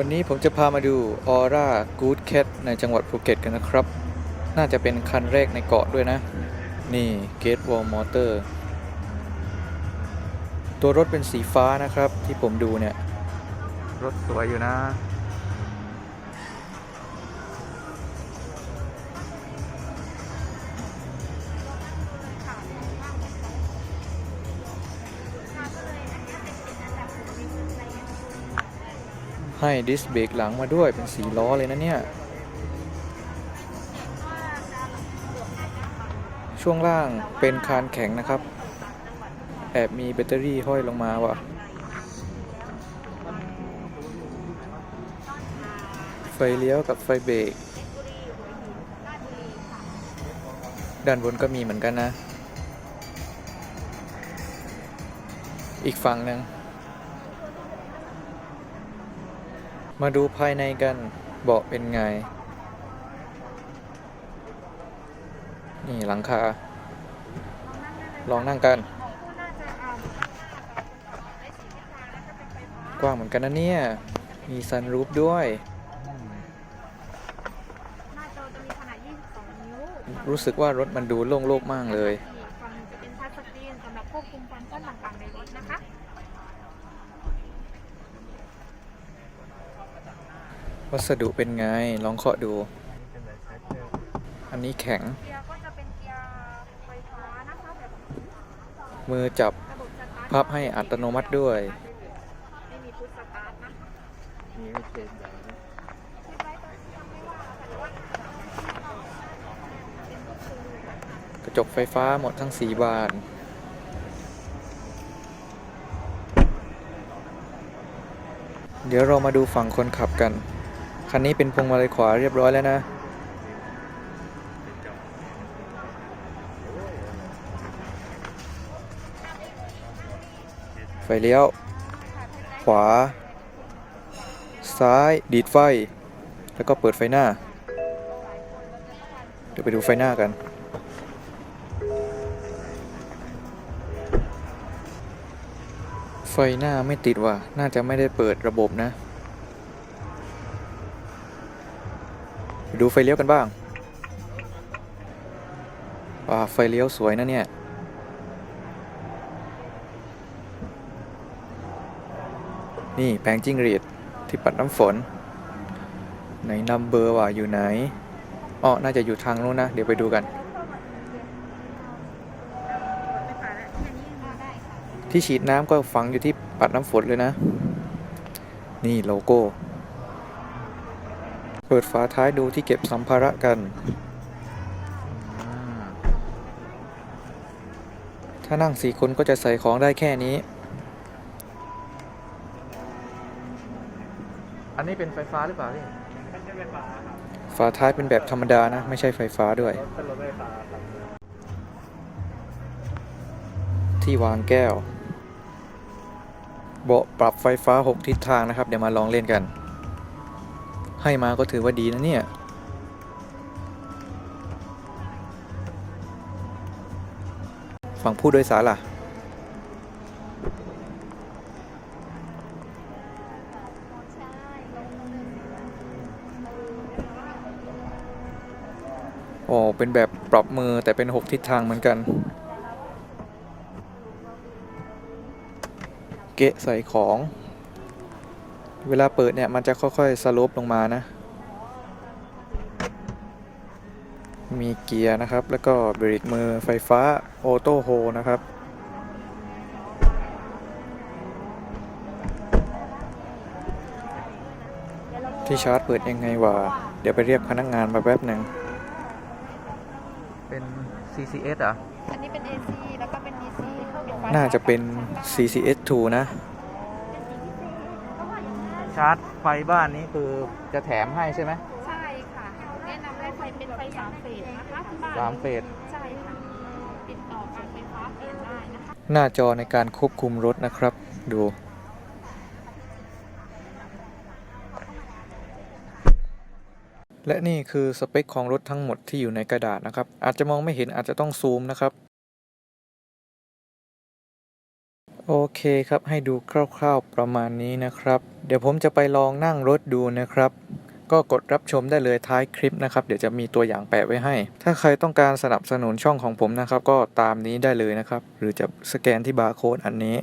วันนี้ผมจะพามาดู Aura Good Cat ในจังหวัดภูเก็ตกันนะครับ น่าจะเป็นคันแรกในเกาะด้วยนะ นี่ Gate Wall Motor ตัวรถเป็นสีฟ้านะครับที่ผมดูเนี่ย รถสวยอยู่นะ ให้ดิสเบรกหลังมาด้วยเป็นสีล้อเลยนะเนี่ย ช่วงล่างเป็นคานแข็งนะครับ แอบมีแบตเตอรี่ห้อยลงมาว่ะ ไฟเลี้ยวกับไฟเบรกด้านบนก็มีเหมือนกันนะ อีกฝั่งหนึ่ง มาดูภายในกันเบาะเป็นไง นี่หลังคา ลองนั่งกัน กว้างเหมือนกันนะเนี่ย มีซันรูฟด้วย รู้สึกว่ารถมันดูโล่งโลกมากเลย ฝั่งหนึ่งจะเป็นทัชสกรีนสำหรับควบคุมฟังก์ชันต่างๆในรถนะคะ วัสดุเป็นไง ลองเคาะดู อันนี้แข็ง เกียร์ก็จะเป็นเกียร์ไฟฟ้านะคะแบบมือจับระบบสตาร์ทพับให้อัตโนมัติด้วย ไม่มีพุทสตาร์ทนะนี่ไม่เชนใหญ่ที่ไว้ตรงที่ยังไม่ว่าค่ะแต่ว่าเป็นพวกคือกระจกไฟฟ้าหมดทั้งสีบาน เดี๋ยวเรามาดูฝั่งคนขับกัน คันนี้เป็นพวงมาลัยขวาเรียบร้อยแล้วนะ ไฟเลี้ยว ขวา ซ้าย ดีดไฟ แล้วก็เปิดไฟหน้า เดี๋ยวไปดูไฟหน้ากันไฟหน้าไม่ติดว่ะ น่าจะไม่ได้เปิดระบบนะ ดูไฟเลี้ยวกันบ้างว้าไฟเลี้ยวสวยนะเนี่ย นี่แปลงจิ้งหรีดที่ปัดน้ำฝน ไหนนัมเบอร์ว่ะอยู่ไหนอ๋อน่าจะอยู่ทางนู้นนะ เดี๋ยวไปดูกัน ที่ฉีดน้ำก็ฝังอยู่ที่ปัดน้ำฝนเลยนะ นี่โลโก้ เปิดฝาท้ายดูที่เก็บสัมภาระกัน ถ้านั่งสี่คนก็จะใส่ของได้แค่นี้ อันนี้เป็นไฟฟ้าหรือเปล่าพี่ฝาท้ายเป็นแบบธรรมดานะ ไม่ใช่ไฟฟ้าด้วยที่วางแก้ว เบาะปรับไฟฟ้า 6 ทิศทางนะครับ เดี๋ยวมาลองเล่นกัน ให้มาก็ถือว่าดีนะเนี่ย ฝั่งผู้โดยสารล่ะ โอ้เป็นแบบปรับมือแต่เป็น 6 ทิศทางเหมือนกัน เกะใส่ของ เวลาเปิดเนี่ยมันจะค่อยๆสโลปลงมานะ มีเกียร์นะครับ แล้วก็เบรกมือไฟฟ้าออโต้โฮนะครับที่ชาร์จเปิดยังไงวะ เดี๋ยวไปเรียกพนักงานมาแป๊บหนึ่ง เป็น CCS อะ อันนี้เป็น AC แล้วก็เป็น DC เข้ากับน่าจะเป็น CCS2 นะ ชาร์จไฟบ้านนี้คือจะแถมให้ใช่ไหมใช่ค่ะแนะนำให้ไฟเป็นไฟสามเฟสนะคะที่บ้านสามเฟสใช่ค่ะติดต่อการไฟฟ้าเปลี่ยนได้นะคะหน้าจอในการควบคุมรถนะครับ ดูและนี่คือสเปคของรถทั้งหมดที่อยู่ในกระดาษนะครับ อาจจะมองไม่เห็นอาจจะต้องซูมนะครับ โอเคครับให้ดูคร่าวๆประมาณนี้นะครับ เดี๋ยวผมจะไปลองนั่งรถดูนะครับ ก็กดรับชมได้เลยท้ายคลิปนะครับ เดี๋ยวจะมีตัวอย่างแปะไว้ให้ ถ้าใครต้องการสนับสนุนช่องของผมนะครับ ก็ตามนี้ได้เลยนะครับ หรือจะสแกนที่บาร์โค้ดอันนี้